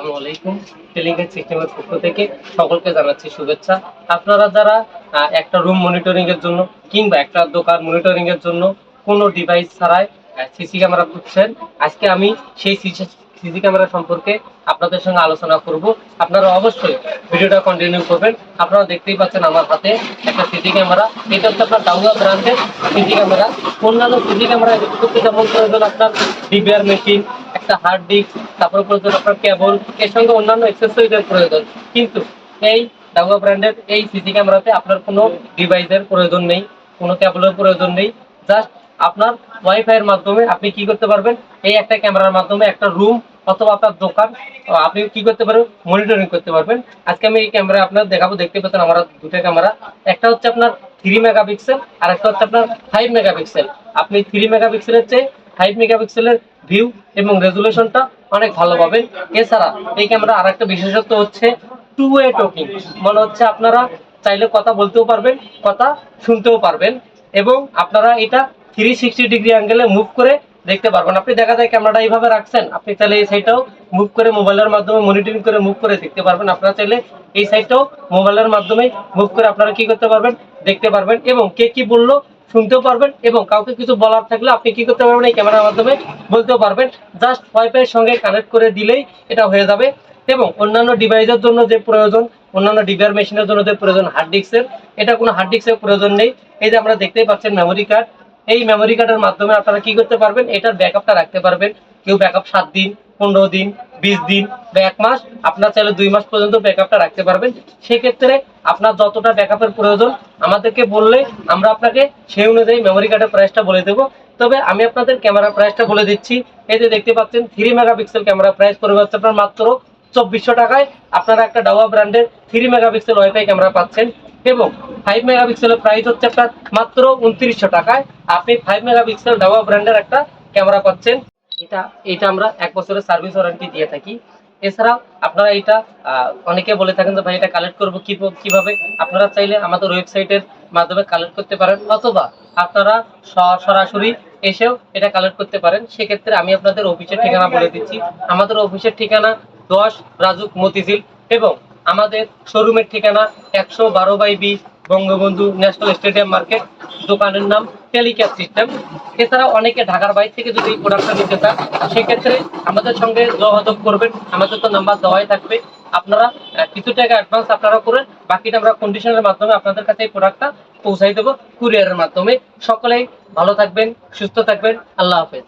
আসসালামু আলাইকুম। সিস্টেমের পক্ষ থেকে সকলকে জানাচ্ছি শুভেচ্ছা। আপনারা যারা একটা রুম মনিটরিং এর জন্য কিংবা একটা দোকান মনিটরিং এর জন্য কোনো ডিভাইস ছাড়াই সিসি ক্যামেরা খুঁজছেন, আজকে আমি সেই সিসি ক্যামেরা সম্পর্কে আপনাদের সঙ্গে আলোচনা করব। আপনারা অবশ্যই ভিডিওটা কন্টিনিউ করবেন। আপনারা দেখতেই পাচ্ছেন আমার হাতে একটা সিসি ক্যামেরা এটা হচ্ছে আপনার ডাউনলোড ব্র্যান্ডের সিসি ক্যামেরা অন্যান্য সিসি ক্যামেরা যেমন আপনার ডিবিআর মেশিন একটা হার্ড ডিস্ক তারপরে প্রয়োজন আপনার কেবল এর সঙ্গে অন্যান্য অ্যাক্সেসরিজের প্রয়োজন। কিন্তু এই ডাউয়া ব্র্যান্ডের এই সিসি ক্যামেরাতে আপনার কোনো ডিভাইসের প্রয়োজন নেই, কোনো কেবলের প্রয়োজন নেই। জাস্ট আপনার ওয়াইফাই এর মাধ্যমে আপনি কি করতে পারবেন? এই একটা ক্যামেরার মাধ্যমে একটা রুম অথবা আপনার দোকান, আপনি কি করতে পারবেন? মনিটরিং করতে পারবেন। আজকে আমি এই ক্যামেরা আপনার দেখাবো, দেখতে পাচ্ছেন আমার দুটো ক্যামেরা একটা হচ্ছে আপনার থ্রি মেগাপিক্সেল আর একটা হচ্ছে আপনার ফাইভ মেগাপিক্সেল আপনি থ্রি মেগাপিক্সেলের চেয়ে ফাইভ মেগাপিক্সেলের ভিউ এবং রেজুলেশনটা অনেক ভালো পাবেন। এছাড়া এই ক্যামেরা আর একটা বিশেষত্ব হচ্ছে টু ওয়ে টকিং মানে হচ্ছে আপনারা চাইলে কথা বলতেও পারবেন, কথা শুনতেও পারবেন এবং আপনারা এটা থ্রি সিক্সটি ডিগ্রি অ্যাঙ্গেলে মুভ করে দেখতে পারবেন। আপনি দেখা যায় ক্যামেরাটা এইভাবে রাখছেন, আপনি চাইলে এই সাইডটাও মুভ করে মোবাইলের মাধ্যমে মনিটরিং করে মুভ করে দেখতে পারবেন। আপনারা চাইলে এই সাইডটাও মোবাইলের মাধ্যমে মুভ করে আপনারা কি করতে পারবেন, দেখতে পারবেন এবং কে কি বলল শুনতেও পারবেন এবং কাউকে কিছু বলার থাকলে আপনি কি করতে পারবেন এই ক্যামেরার মাধ্যমে বলতেও পারবেন। জাস্ট ওয়াইফাই এর সঙ্গে কানেক্ট করে দিলেই এটা হয়ে যাবে এবং অন্যান্য ডিভাইসের জন্য যে প্রয়োজন, অন্যান্য ডিভার মেশিনের জন্য যে প্রয়োজন হার্ড ডিস্কের এটা কোনো হার্ড ডিস্কের প্রয়োজন নেই। এই যে আমরা দেখতেই পাচ্ছেন মেমোরি কার্ড এই মেমোরি কার্ডের মাধ্যমে আপনারা কি করতে পারবেন, এটার ব্যাকআপটা রাখতে পারবেন। কেউ ব্যাকআপ সাত দিন, পনেরো দিন, বিশ দিন বা এক মাস, আপনার চাইলে দুই মাস পর্যন্ত ব্যাকআপটা রাখতে পারবেন। সেক্ষেত্রে আপনার যতটা ব্যাকআপের প্রয়োজন, আমাদেরকে বললে আমরা আপনাকে সেই অনুযায়ী মেমোরি কার্ডের প্রাইসটা বলে দেবো। তবে আমি আপনাদের ক্যামেরা প্রাইসটা বলে দিচ্ছি। এই যে দেখতে পাচ্ছেন থ্রি মেগাপিক্সেল ক্যামেরা প্রাইস পড়বে হচ্ছে আপনার মাত্র চব্বিশশো টাকায় আপনারা একটা ডাওয়া ব্র্যান্ডের থ্রি মেগাপিক্সেল ওয়াইফাই ক্যামেরা পাচ্ছেন এবং ফাইভ মেগাপিক্সেলের প্রাইস হচ্ছে আপনার মাত্র উনত্রিশশো টাকায়। আপনি ফাইভ মেগাপিক্সেল ডাওয়া ব্র্যান্ডের একটা ক্যামেরা পাচ্ছেন। এটা এটা আমরা এক বছরের সার্ভিস ওয়ারেন্টি দিয়ে থাকি। এছাড়াও আপনারা এটা অনেকে বলে থাকেন যে, ভাই, এটা কালেক্ট করব কীভাবে? আপনারা চাইলে আমাদের ওয়েবসাইটের মাধ্যমে কালেক্ট করতে পারেন, অথবা আপনারা সরাসরি এসেও এটা কালেক্ট করতে পারেন। সেক্ষেত্রে আমি আপনাদের অফিসের ঠিকানা বলে দিচ্ছি। আমাদের অফিসের ঠিকানা দশ রাজুক মতিঝিল এবং আমাদের শোরুমের ঠিকানা একশো বারো বাই বিশ বঙ্গবন্ধু ন্যাশনাল স্টেডিয়াম মার্কেট, দোকানের নাম টেলিক্যাপ সিস্টেম এছাড়া অনেকে ঢাকার বাইরে থেকে যদি এই প্রোডাক্টটা নিতে চান, সেক্ষেত্রে আমাদের সঙ্গে যোগাযোগ করবেন। আমাদের তো নাম্বার দেওয়াই থাকবে। আপনারা কিছু টাকা অ্যাডভান্স আপনারা করেন, বাকিটা আমরা কন্ডিশনের মাধ্যমে আপনাদের কাছে এই প্রোডাক্টটা পৌঁছাই দেবো কুরিয়ারের মাধ্যমে। সকলেই ভালো থাকবেন, সুস্থ থাকবেন। আল্লাহ হাফেজ।